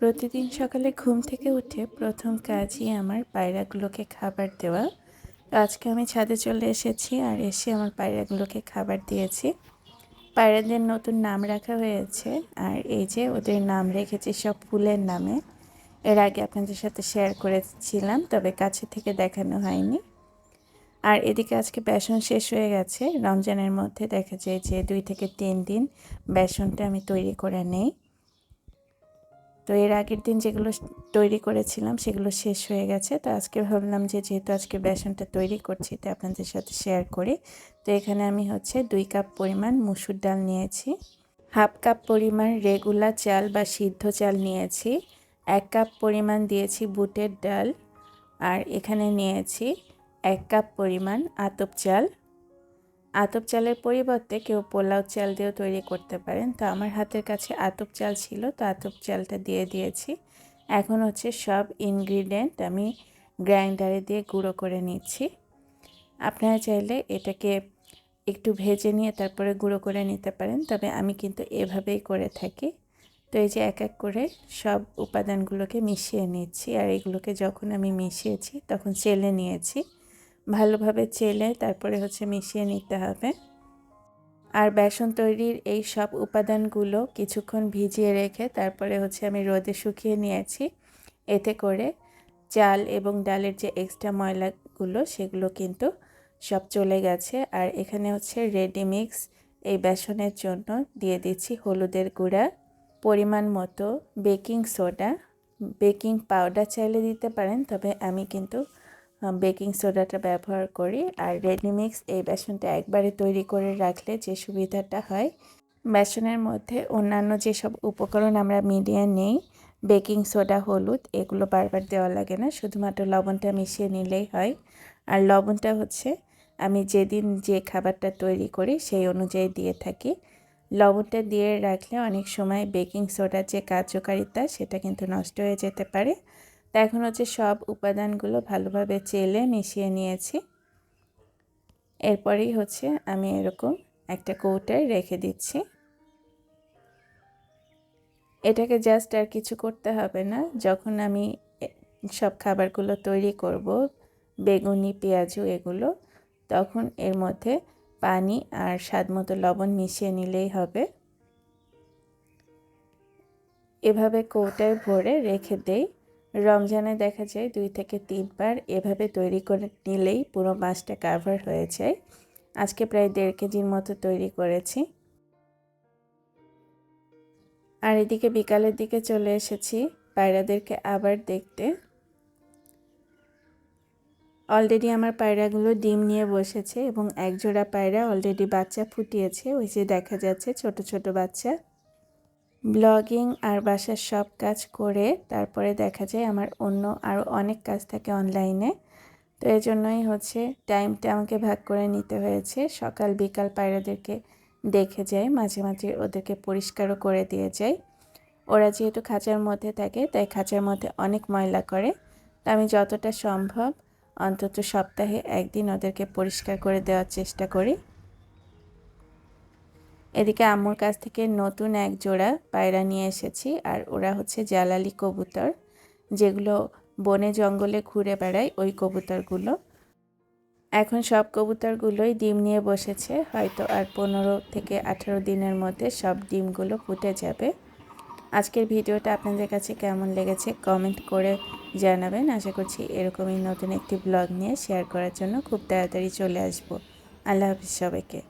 প্রতিদিন সকালে ঘুম থেকে উঠে প্রথম কাজই আমার পায়রাগুলোকে খাবার দেওয়া। তো আজকে আমি ছাদে চলে এসেছি আর এসে আমার পায়রাগুলোকে খাবার দিয়েছি। পায়রাদের নতুন নাম রাখা হয়েছে আর এই যে ওদের নাম রেখেছি সব ফুলের নামে। এর আগে আপনাদের সাথে শেয়ার করেছিলাম, তবে কাছে থেকে দেখানো হয়নি। আর এদিকে আজকে বেসন শেষ হয়ে গেছে। রমজানের মধ্যে দেখা যায় যে দুই থেকে তিন দিন বেসনটা আমি তৈরি করে নেই। তো এর আগের দিন যেগুলো তৈরি করেছিলাম সেগুলো শেষ হয়ে গেছে। তো আজকে ভাবলাম যে যেহেতু আজকে বেসনটা তৈরি করছি তো আপনাদের সাথে শেয়ার করি। তো এখানে আমি হচ্ছে দুই কাপ পরিমাণ মুসুর ডাল নিয়েছি, হাফ কাপ পরিমাণ রেগুলার চাল বা সিদ্ধ চাল নিয়েছি, এক কাপ পরিমাণ দিয়েছি বুটের ডাল, আর এখানে নিয়েছি এক কাপ পরিমাণ আতপ চাল। আতপ চালের পরিবর্তে কেউ পোলাও চাল দিয়েও তৈরি করতে পারেন। তো আমার হাতের কাছে আতপ চাল ছিল, তো আতপ চালটা দিয়ে দিয়েছি। এখন হচ্ছে সব ইনগ্রিডিয়েন্ট আমি গ্রাইন্ডারে দিয়ে গুঁড়ো করে নিচ্ছি। আপনারা চাইলে এটাকে একটু ভেজে নিয়ে তারপরে গুঁড়ো করে নিতে পারেন, তবে আমি কিন্তু এভাবেই করে থাকি। তো এই যে এক এক করে সব উপাদানগুলোকে মিশিয়ে নিচ্ছি, আর এগুলোকে যখন আমি মিশিয়েছি তখন চেলে নিয়েছি। ভালোভাবে চেলে তারপরে হচ্ছে মিশিয়ে নিতে হবে। আর বেসন তৈরির এই সব উপাদানগুলো কিছুক্ষণ ভিজিয়ে রেখে তারপরে হচ্ছে আমি রোদে শুকিয়ে নিয়েছি। এতে করে চাল এবং ডালের যে এক্সট্রা ময়লাগুলো সেগুলো কিন্তু সব চলে গেছে। আর এখানে হচ্ছে রেডি মিক্স এই বেসনের জন্য দিয়ে দিচ্ছি হলুদের গুঁড়া, পরিমাণ মতো বেকিং সোডা বেকিং পাউডার চাইলে দিতে পারেন, তবে আমি কিন্তু বেকিং সোডাটা ব্যবহার করি। আর রেডিমিক্স এই বেসনটা একবারে তৈরি করে রাখলে যে সুবিধাটা হয়, বেসনের মধ্যে অন্যান্য যেসব উপকরণ আমরা মিডিয়া নেই, বেকিং সোডা, হলুদ, এগুলো বারবার দেওয়া লাগে না। শুধুমাত্র লবণটা মিশিয়ে নিলেই হয়। আর লবণটা হচ্ছে, আমি যেদিন যে খাবারটা তৈরি করি সেই অনুযায়ী দিয়ে থাকি। লবণটা দিয়ে রাখলে অনেক সময় বেকিং সোডার যে কার্যকারিতা সেটা কিন্তু নষ্ট হয়ে যেতে পারে। তো এখন হচ্ছে সব উপাদানগুলো ভালোভাবে চেলে মিশিয়ে নিয়েছি। এরপরেই হচ্ছে আমি এরকম একটা কৌটায় রেখে দিচ্ছি। এটাকে জাস্ট আর কিছু করতে হবে না। যখন আমি সব খাবারগুলো তৈরি করব, বেগুনি, পেঁয়াজু এগুলো, তখন এর মধ্যে পানি আর স্বাদ মতো লবণ মিশিয়ে নিলেই হবে। এভাবে কৌটায় ভরে রেখে দেই। রমজানে দেখা যায় দুই থেকে তিনবার এভাবে তৈরি করে নিলেই পুরো মাছটা কাভার হয়ে যায়। আজকে প্রায় দেড় কেজির মতো তৈরি করেছি। আর এদিকে বিকালের দিকে চলে এসেছি পায়রাদেরকে আবার দেখতে। অলরেডি আমার পায়রাগুলো ডিম নিয়ে বসেছে এবং একজোড়া পায়রা অলরেডি বাচ্চা ফুটিয়েছে। ওই যে দেখা যাচ্ছে ছোট ছোট বাচ্চা। ব্লগিং আর বাসার সব কাজ করে তারপরে দেখা যায় আমার অন্য আরও অনেক কাজ থাকে অনলাইনে। তো এই জন্যই হচ্ছে টাইমটা আমাকে ভাগ করে নিতে হয়েছে। সকাল, বিকাল পায়রাদেরকে দেখে যাই, মাঝে মাঝে ওদেরকে পরিষ্কারও করে দিয়ে যাই। ওরা যেহেতু খাঁচার মধ্যে থাকে, তাই খাঁচার মধ্যে অনেক ময়লা করে। তা আমি যতটা সম্ভব অন্তত সপ্তাহে একদিন ওদেরকে পরিষ্কার করে দেওয়ার চেষ্টা করি। এদিকে আম্মুর কাছ থেকে নতুন এক জোড়া পায়রা নিয়ে এসেছি আর ওরা হচ্ছে জালালি কবুতর, যেগুলো বনে জঙ্গলে ঘুরে বেড়ায় ওই কবুতরগুলো। এখন সব কবুতরগুলোই ডিম নিয়ে বসেছে, হয়তো আর পনেরো থেকে আঠারো দিনের মধ্যে সব ডিমগুলো ফুটে যাবে। আজকের ভিডিওটা আপনাদের কাছে কেমন লেগেছে কমেন্ট করে জানাবেন। আশা করছি এরকমই নতুন একটি ব্লগ নিয়ে শেয়ার করার জন্য খুব তাড়াতাড়ি চলে আসব। আল্লাহ হাফিজ সবাইকে।